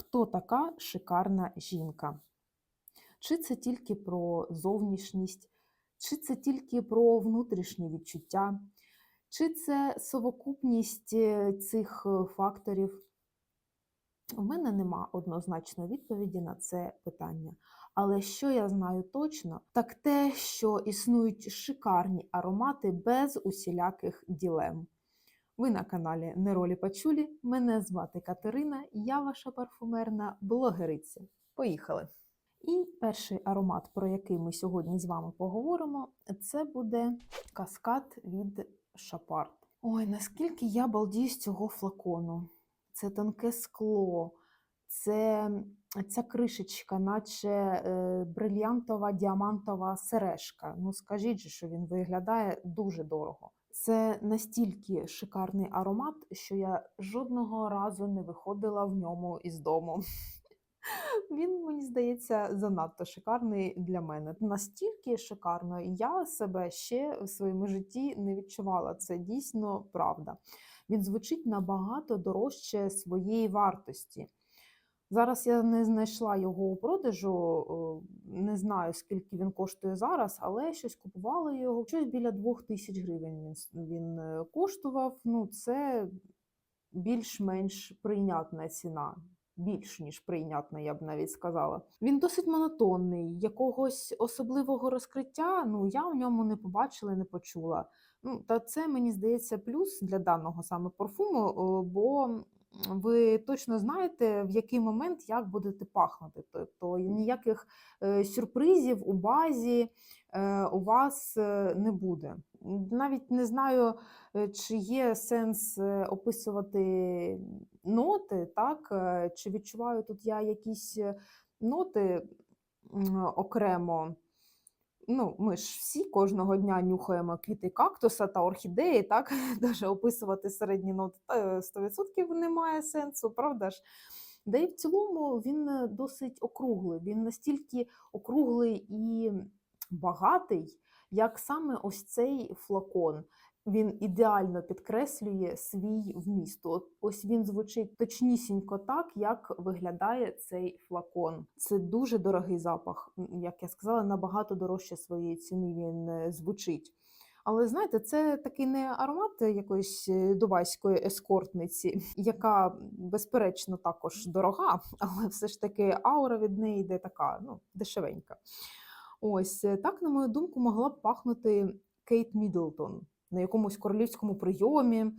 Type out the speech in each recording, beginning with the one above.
Хто така шикарна жінка? Чи це тільки про зовнішність, чи це тільки про внутрішні відчуття, чи це совокупність е, цих е, факторів? У мене нема однозначної відповіді на це питання. Але що я знаю точно, так те, що існують шикарні аромати без усіляких ділем. Ви на каналі Неролі Пачулі. Мене звати Катерина, я ваша парфумерна блогериця. Поїхали! І перший аромат, про який ми сьогодні з вами поговоримо, це буде каскад від Шапарт. Ой, наскільки я балдію з цього флакону. Це тонке скло, це ця кришечка, наче е, брильянтова діамантова сережка. Ну, скажіть же, що він виглядає дуже дорого. Це настільки шикарний аромат, що я жодного разу не виходила в ньому із дому. Він, мені здається, занадто шикарний для мене. Настільки шикарно, я себе ще в своєму житті не відчувала. Це дійсно правда. Він звучить набагато дорожче своєї вартості. Зараз я не знайшла його у продажу, не знаю, скільки він коштує зараз, але щось купувала його. Щось біля 2 тисяч гривень він, він е, коштував. Ну, це більш-менш прийнятна ціна. Більш ніж прийнятна, я б навіть сказала. Він досить монотонний, якогось особливого розкриття ну, я в ньому не побачила, не почула. Ну, та це, мені здається, плюс для даного саме парфуму, бо ви точно знаєте, в який момент як будете пахнути. Тобто ніяких е, сюрпризів у базі е, у вас е, не буде. Навіть не знаю, чи є сенс описувати ноти, так? Чи відчуваю тут я якісь ноти окремо. Ну, ми ж всі кожного дня нюхаємо квіти кактуса та орхідеї, так? Даже описувати середні ноти е, 100% немає сенсу, правда ж? Да і в цілому він е, досить округлий. Він настільки округлий і багатий, як саме ось цей флакон. Він ідеально підкреслює свій вміст. От ось він звучить точнісінько так, як виглядає цей флакон. Це дуже дорогий запах. Як я сказала, набагато дорожче своєї ціни він е, звучить. Але знаєте, це такий не аромат якоїсь е, дубайської ескортниці, яка безперечно також дорога, але все ж таки аура від неї йде така, ну, дешевенька. Ось е, так, на мою думку, могла б пахнути Кейт Мідлтон на якомусь королівському прийомі.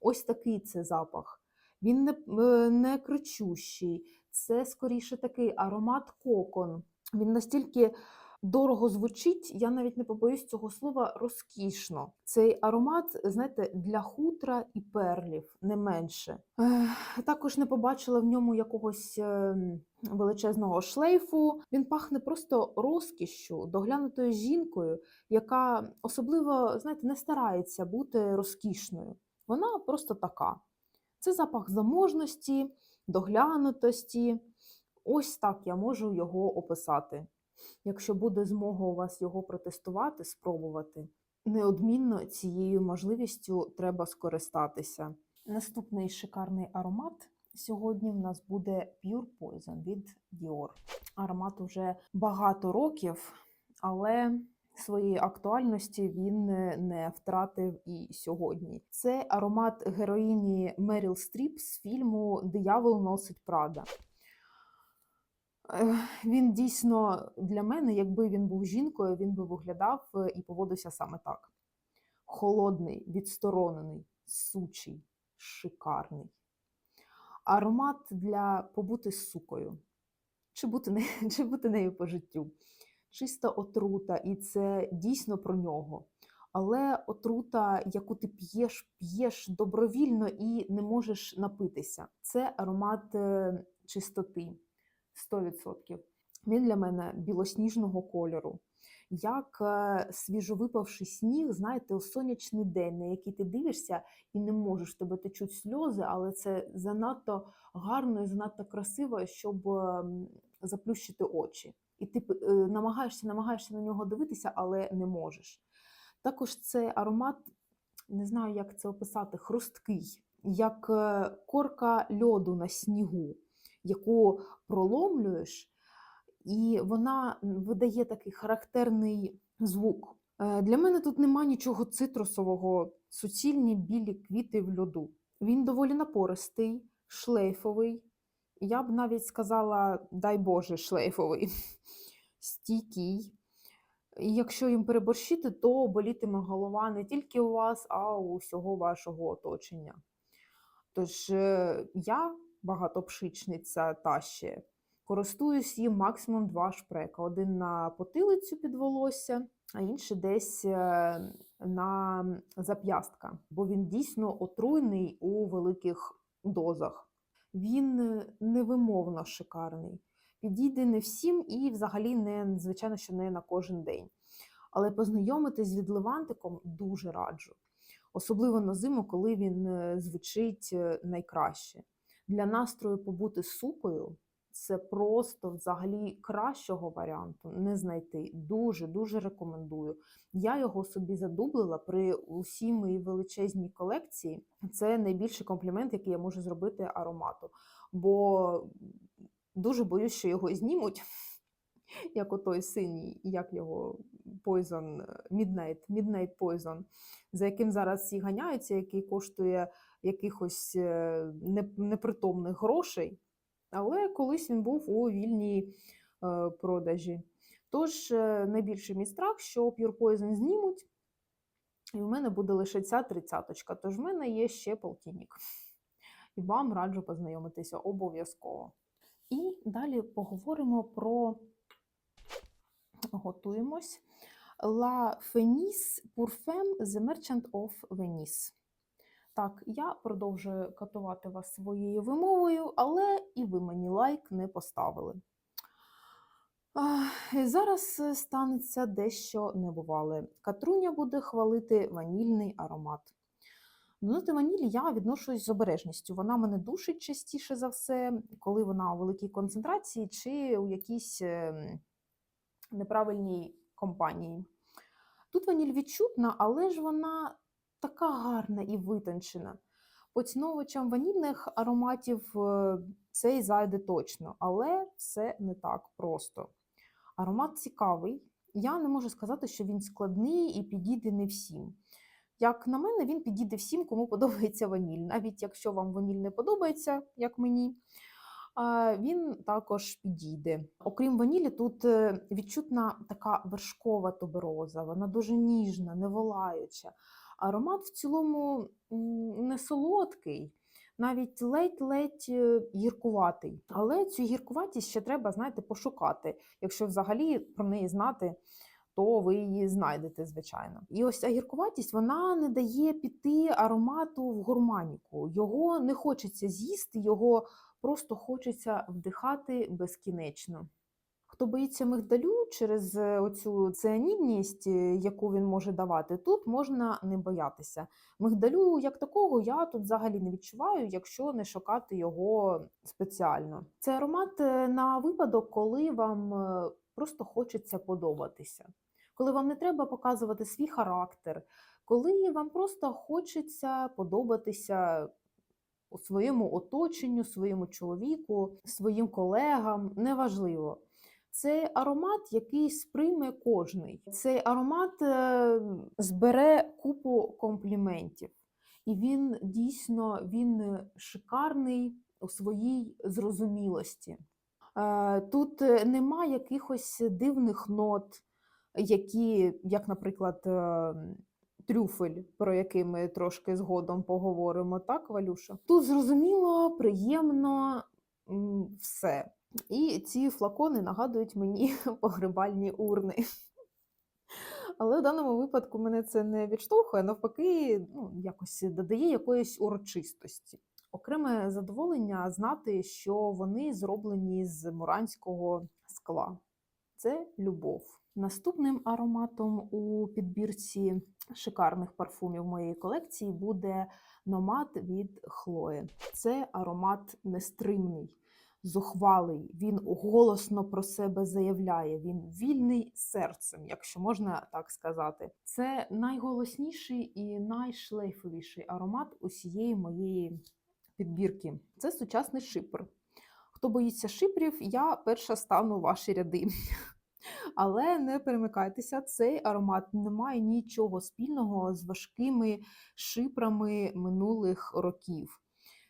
Ось такий це запах. Він не, е, не кричущий, це скоріше такий аромат кокон. Він настільки дорого звучить, я навіть не побоюсь цього слова розкішно. Цей аромат, знаєте, для хутра і перлів, не менше. Також не побачила в ньому якогось ем, величезного шлейфу. Він пахне просто розкішшю, доглянутою жінкою, яка особливо, знаєте, не старається бути розкішною. Вона просто така. Це запах заможності, доглянутості. Ось так я можу його описати. Якщо буде змога у вас його протестувати, спробувати, неодмінно цією можливістю треба скористатися. Наступний шикарний аромат сьогодні в нас буде Pure Poison від Dior. Аромат вже багато років, але своєї актуальності він не втратив і сьогодні. Це аромат героїні Меріл Стріп з фільму Диявол носить Прада. Він дійсно для мене, якби він був жінкою, він би виглядав е, і поводився саме так: холодний, відсторонений, сучий, шикарний. Аромат для побути сукою, чи бути, не, чи бути нею по життю. Чиста отрута, і це дійсно про нього. Але отрута, яку ти п'єш, п'єш добровільно і не можеш напитися. Це аромат е, чистоти. 100%. Він для мене білосніжного кольору. Як е, свіжовипавший сніг, знаєте, у сонячний день, на який ти дивишся і не можеш, тебе течуть сльози, але це занадто гарно і занадто красиво, щоб ем, заплющити очі. І ти е, намагаєшся, намагаєшся на нього дивитися, але не можеш. Також це аромат, не знаю, як це описати, хрусткий, як е, корка льоду на снігу яку проломлюєш, і вона видає такий характерний звук. Е, Для мене тут нема нічого цитрусового, суцільні білі квіти в льоду. Він доволі напористий, шлейфовий. Я б навіть сказала, дай Боже, шлейфовий, стійкий. І якщо їм переборщити, то болітиме голова не тільки у вас, а у всього вашого оточення. Тож е, я, багатопшичниця та ще, користуюсь їм максимум два шпрека: один на потилицю під волосся, а інший десь е, на зап'ястка, бо він дійсно отруйний у великих дозах. Він е, невимовно шикарний. Підійде не всім і взагалі не, звичайно, що не на кожен день. Але познайомитись з відливантиком дуже раджу. Особливо на зиму, коли він е, звучить найкраще. Для настрою побути з супою це просто взагалі кращого варіанту не знайти. Дуже дуже рекомендую. Я його собі задублила при усій моїй величезній колекції. Це найбільший комплімент, який я можу зробити аромату. Бо дуже боюсь, що його знімуть, як отой синій, як його Poison, Midnight, Midnight Poison, за яким зараз всі ганяються, який коштує якихось е, непритомних грошей. Але колись він був у вільній е, продажі. Тож е, найбільший мій страх, що Pure знімуть, і в мене буде лише ця тридцяточка. Тож в мене є ще полтинник. І вам раджу познайомитися обов'язково. І далі поговоримо про готуємось. La Fenice Parfum The Merchant of Venice. Так, я продовжую катувати вас своєю вимовою, але і ви мені лайк не поставили. Зараз е, станеться дещо небувале. Катруня буде хвалити ванільний аромат. До ноти ванілі я відношусь з обережністю. Вона мене душить частіше за все, коли вона у великій концентрації чи у якійсь ем, неправильній компанії. Тут ваніль відчутна, але ж вона така гарна і витончена. Поціновувачам ванільних ароматів е, цей зайде точно, але це не так просто. Аромат цікавий. Я не можу сказати, що він складний і підійде не всім. Як на мене, він підійде всім, кому подобається ваніль. Навіть якщо вам ваніль не подобається, як мені, він також підійде. Окрім ванілі, тут е, відчутна така вершкова тубероза, вона дуже ніжна, неволаюча. Аромат в цілому не солодкий, навіть ледь-ледь е, гіркуватий. Але цю гіркуватість ще треба, знаєте, пошукати. Якщо взагалі про неї знати, то ви її знайдете, звичайно. І ось ця гіркуватість вона не дає піти аромату в гурманіку. Його не хочеться з'їсти, його просто хочеться вдихати безкінечно. Хто боїться мигдалю через е, оцю ціанідність, е, яку він може давати, тут можна не боятися. Мигдалю як такого я тут взагалі не відчуваю, якщо не шукати його спеціально. Це аромат е, на випадок, коли вам просто хочеться подобатися, коли вам не треба показувати свій характер, коли вам просто хочеться подобатися у своєму оточенню, своєму чоловіку, своїм колегам, неважливо. Це аромат, який сприйме кожний. Цей аромат е, збере купу компліментів, і він дійсно він шикарний у своїй зрозумілості. Е, Тут е, нема якихось дивних нот, які, як, наприклад, е, трюфель, про який ми трошки згодом поговоримо, так, Валюша? Тут зрозуміло, приємно все. І ці флакони нагадують мені погребальні урни. Але в даному випадку мене це не відштовхує, навпаки, ну, якось додає якоїсь урочистості. Окреме задоволення знати, що вони зроблені з муранського скла. Це любов. Наступним ароматом у підбірці шикарних парфумів моєї колекції буде номад від Хлої. Це аромат нестримний, зухвалий. Він голосно про себе заявляє. Він вільний серцем, якщо можна так сказати. Це найголосніший і найшлейфовіший аромат усієї моєї підбірки. Це сучасний шипр. Хто боїться шипрів, я перша стану ваші ряди. Але не перемикайтеся, цей аромат не має нічого спільного з важкими шипрами минулих років.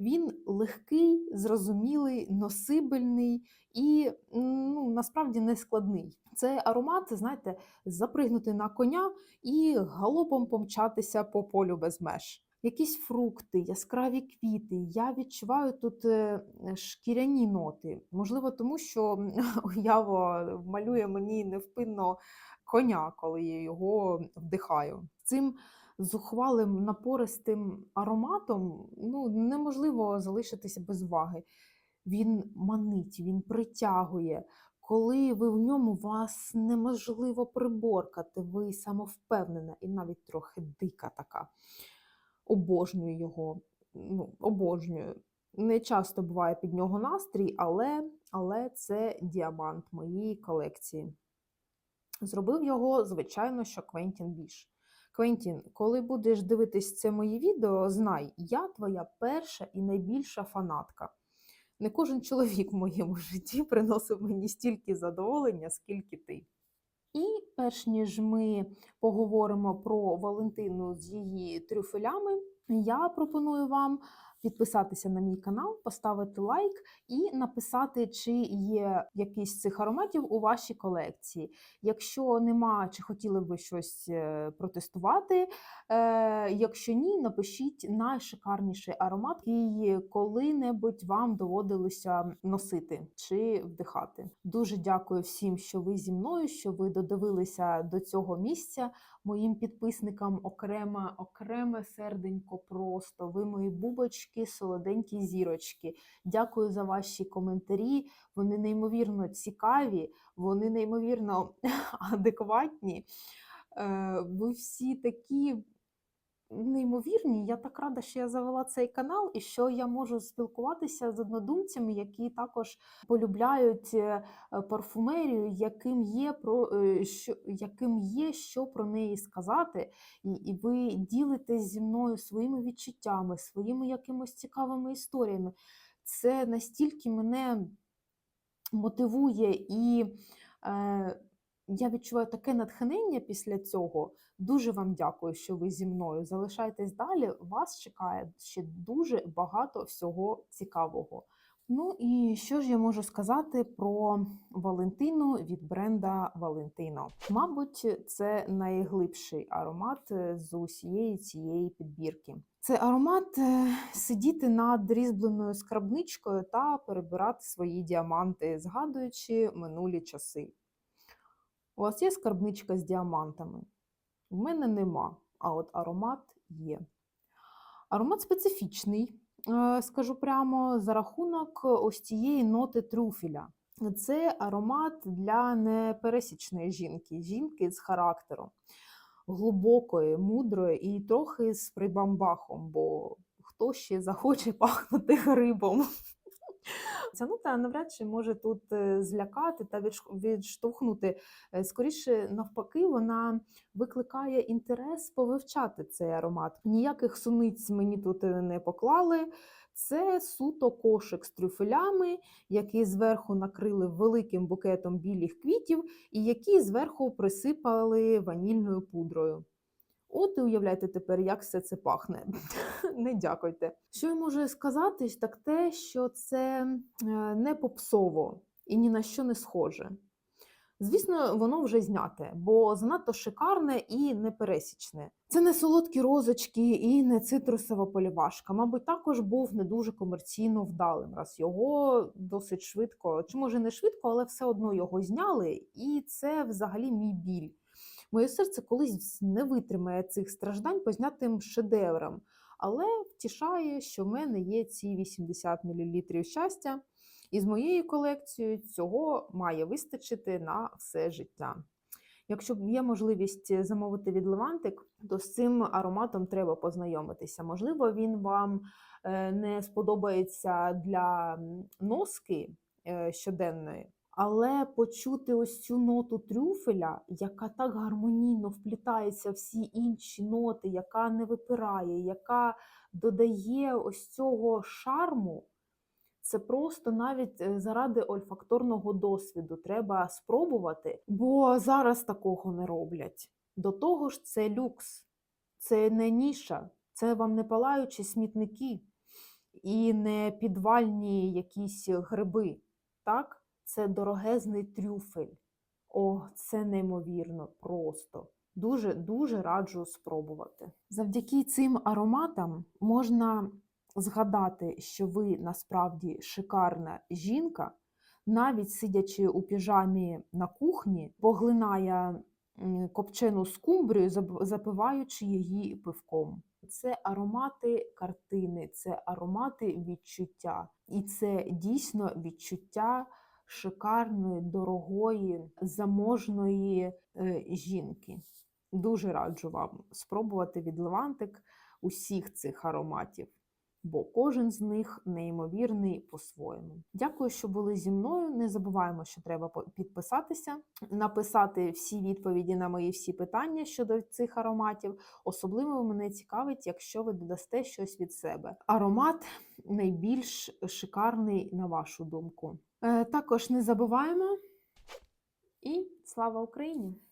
Він легкий, зрозумілий, носибельний і ну, насправді не складний. Це аромат, знаєте, запригнути на коня і галопом помчатися по полю без меж. Якісь фрукти, яскраві квіти. Я відчуваю тут е, шкіряні ноти. Можливо, тому що уява малює мені невпинно коня, коли я його вдихаю. Цим зухвалим напористим ароматом ну, неможливо залишитися без уваги. Він манить, він притягує. Коли ви в ньому вас неможливо приборкати, ви самовпевнена і навіть трохи дика така. Обожнюю його, ну, обожнюю. Не часто буває під нього настрій, але, але це діамант моєї колекції. Зробив його, звичайно, що Квентін Біш. Квентін, коли будеш дивитись це моє відео, знай, я твоя перша і найбільша фанатка. Не кожен чоловік в моєму житті приносив мені стільки задоволення, скільки ти. І перш ніж ми поговоримо про Валентину з її трюфелями, я пропоную вам підписатися на мій канал, поставити лайк і написати, чи є якийсь з цих ароматів у вашій колекції. Якщо нема, чи хотіли б ви щось е, протестувати. Е, Якщо ні, напишіть найшикарніший аромат, який коли-небудь вам доводилося носити чи вдихати. Дуже дякую всім, що ви зі мною, що ви додивилися до цього місця. Моїм підписникам окреме, окреме серденько просто. Ви мої бубочки, солоденькі зірочки. Дякую за ваші коментарі. Вони неймовірно цікаві, вони неймовірно адекватні. Е, Ви всі такі неймовірні. Я так рада, що я завела цей канал і що я можу спілкуватися з однодумцями, які також полюбляють е, парфумерію, яким є про е, що яким є що про неї сказати, і, і ви ділитесь зі мною своїми відчуттями, своїми якимось цікавими історіями. Це настільки мене мотивує і. Е, я відчуваю таке натхнення після цього. Дуже вам дякую, що ви зі мною. Залишайтесь далі. Вас чекає ще дуже багато всього цікавого. Ну і що ж я можу сказати про Валентину від бренда Валентино? Мабуть, це найглибший аромат з усієї цієї підбірки. Це аромат е, сидіти над різьбленою скрабничкою та перебирати свої діаманти, згадуючи минулі часи. У вас є скарбничка з діамантами? В мене нема, а от аромат є. Аромат специфічний, е, скажу прямо, за рахунок ось цієї ноти трюфеля. Це аромат для непересічної жінки, жінки з характером, глибокої, мудрої і трохи з прибамбахом, бо хто ще захоче пахнути грибом. Ця нота навряд чи може тут е, злякати та відштовхнути. Е, скоріше, навпаки, вона викликає інтерес повивчати цей аромат. Ніяких суниць мені тут е, не поклали. Це суто кошик з трюфелями, який зверху накрили великим букетом білих квітів, і які зверху присипали ванільною пудрою. От і уявляйте тепер, як все це пахне. Не дякуйте. Що я можу сказати, так те, що це е, не попсово і ні на що не схоже. Звісно, воно вже зняте, бо занадто шикарне і непересічне. Це не солодкі розочки і не цитрусова полівашка. Мабуть, також був не дуже комерційно вдалим, раз його досить швидко, чи може не швидко, але все одно його зняли, і це взагалі мій біль. Моє серце колись не витримає цих страждань по знятим шедеврам, але втішає, що в мене є ці 80 мл щастя, і з моєю колекцією цього має вистачити на все життя. Якщо є можливість замовити від Левантик, то з цим ароматом треба познайомитися. Можливо, він вам е, не сподобається для носки е, щоденної. Але почути ось цю ноту трюфеля, яка так гармонійно вплітається в всі інші ноти, яка не випирає, яка додає ось цього шарму, Це просто навіть е, заради ольфакторного досвіду треба спробувати, бо зараз такого не роблять. До того ж, це люкс, це не ніша, це вам не палаючі смітники і не підвальні якісь гриби. Так? Це дорогезний трюфель. О, це неймовірно просто. Дуже дуже раджу спробувати. Завдяки цим ароматам можна згадати, що ви насправді шикарна жінка, навіть сидячи у піжамі на кухні, поглинає копчену скумбрію, запиваючи її пивком. Це аромати картини, це аромати відчуття. І це дійсно відчуття шикарної, дорогої, заможної е, жінки. Дуже раджу вам спробувати від Левантик усіх цих ароматів, бо кожен з них неймовірний по-своєму. Дякую, що були зі мною. Не забуваємо, що треба підписатися, написати всі відповіді на мої всі питання щодо цих ароматів. Особливо мене цікавить, якщо ви додасте щось від себе. Аромат найбільш шикарний, на вашу думку. Е, Також не забуваємо і слава Україні!